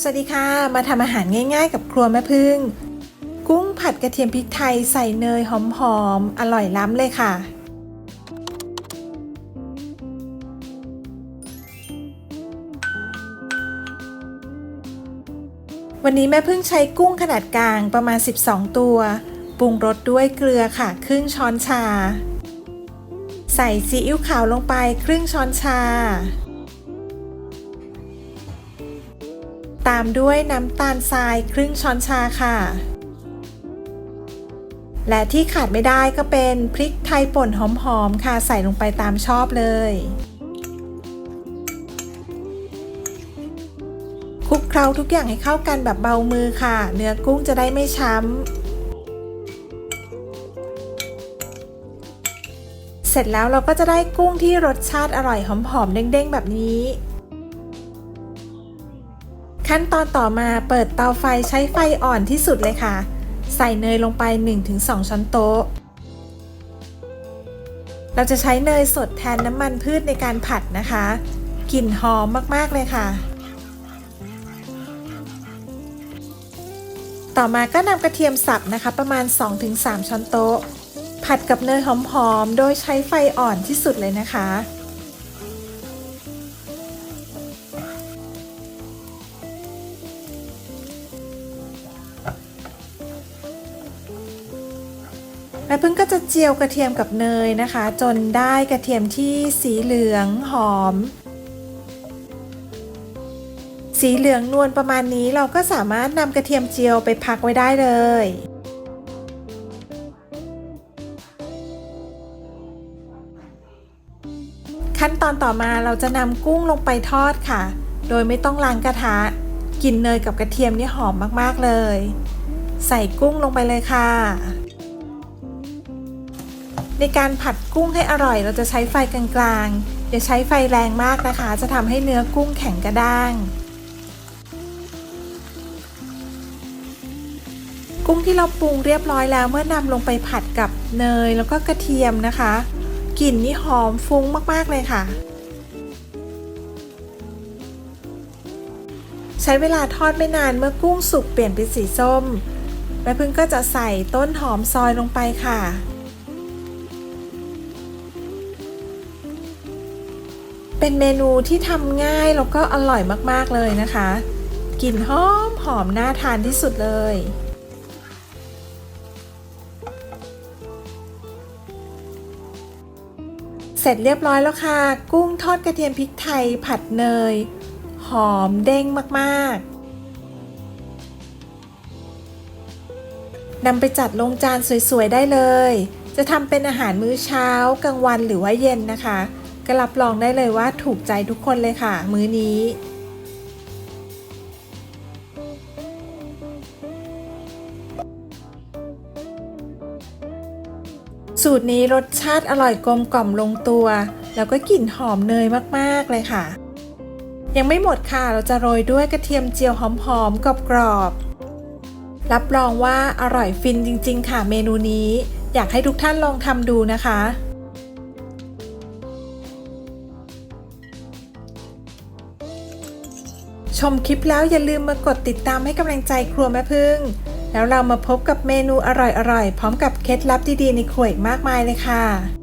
สวัสดีค่ะ มาทำอาหารง่าย ๆ กับครัวแม่พึ่ง กุ้งผัดกระเทียมพริกไทยใส่เนยหอมๆ อร่อยล้ำเลยค่ะ วันนี้แม่พึ่งใช้กุ้งขนาดกลางประมาณ 12 ตัว ปรุงรสด้วยเกลือค่ะ ครึ่งช้อนชา ใส่ซีอิ๊วขาวลงไปครึ่งช้อนชา ตามด้วยน้ำตาลทรายครึ่งช้อนชาค่ะ และที่ขาดไม่ได้ก็เป็นพริกไทยป่นหอมๆค่ะ ใส่ลงไปตามชอบเลยคลุกเคล้าทุกอย่างให้เข้ากันแบบเบามือค่ะ เนื้อกุ้งจะได้ไม่ช้ำ เสร็จแล้วเราก็จะได้กุ้งที่รสชาติอร่อยหอมๆเด้งๆแบบนี้ ขั้นตอนต่อมาเปิดเตาไฟใช้ไฟอ่อนที่สุดเลยค่ะ ใส่เนยลงไป 1-2 ช้อนโต๊ะ เราจะใช้เนยสดแทนน้ำมันพืชในการผัดนะคะ กลิ่นหอมมากๆเลยค่ะ ต่อมาก็นำกระเทียมสับนะคะ ประมาณ 2-3 ช้อนโต๊ะ ผัดกับเนยหอมๆ โดยใช้ไฟอ่อนที่สุดเลยนะคะ แม่พึ่งก็จะเจียวกระเทียมกับเนยนะคะ จนได้กระเทียมที่สีเหลืองหอม สีเหลืองนวลประมาณนี้เราก็สามารถนำกระเทียมเจียวไปพักไว้ได้เลยขั้นตอนต่อมาเราจะนำกุ้งลงไปทอดค่ะ โดยไม่ต้องล้างกระทะกลิ่นเนยกับกระเทียมนี่หอมมากๆเลย ใส่กุ้งลงไปเลยค่ะ ในการผัดกุ้งให้อร่อย เราจะใช้ไฟกลางๆอย่าใช้ไฟแรงมากนะคะ จะทำให้เนื้อกุ้งแข็งกระด้าง กุ้งที่เราปรุงเรียบร้อยแล้วเมื่อนำลงไปผัดกับเนยแล้วก็กระเทียมนะคะกลิ่นนี่หอมฟุ้งมากๆเลยค่ะใช้เวลาทอดไม่นานเมื่อกุ้งสุกเปลี่ยนเป็นสีส้มแม่พึ่งก็จะใส่ต้นหอมซอยลงไปค่ะ เป็นเมนูที่ทำง่ายแล้วก็อร่อยมากๆเลยนะคะ กลิ่นหอมหอมน่าทานที่สุดเลย เสร็จเรียบร้อยแล้วค่ะ กุ้งทอดกระเทียมพริกไทยผัดเนย หอมเด้งมากๆนำไปจัดลงจานสวยๆได้เลย จะทำเป็นอาหารมื้อเช้ากลางวันหรือว่าเย็นนะคะ ก็รับรองได้เลยว่าถูกใจทุกคนเลยค่ะ มื้อนี้ สูตรนี้รสชาติอร่อยกลมกล่อมลงตัว แล้วก็กลิ่นหอมเนยมากๆเลยค่ะ ยังไม่หมดค่ะเราจะโรยด้วยกระเทียมเจียวหอมๆกรอบๆรับรองว่าอร่อยฟินจริง ๆ ค่ะเมนูนี้ อยากให้ทุกท่านลองทำดูนะคะ ชมคลิปแล้วอย่าลืมมากดติดตามให้กำลังใจครัวแม่พึ่ง แล้วเรามาพบกับเมนูอร่อยๆ พร้อมกับเคล็ดลับดีๆในครัวอีกมากมายเลยค่ะ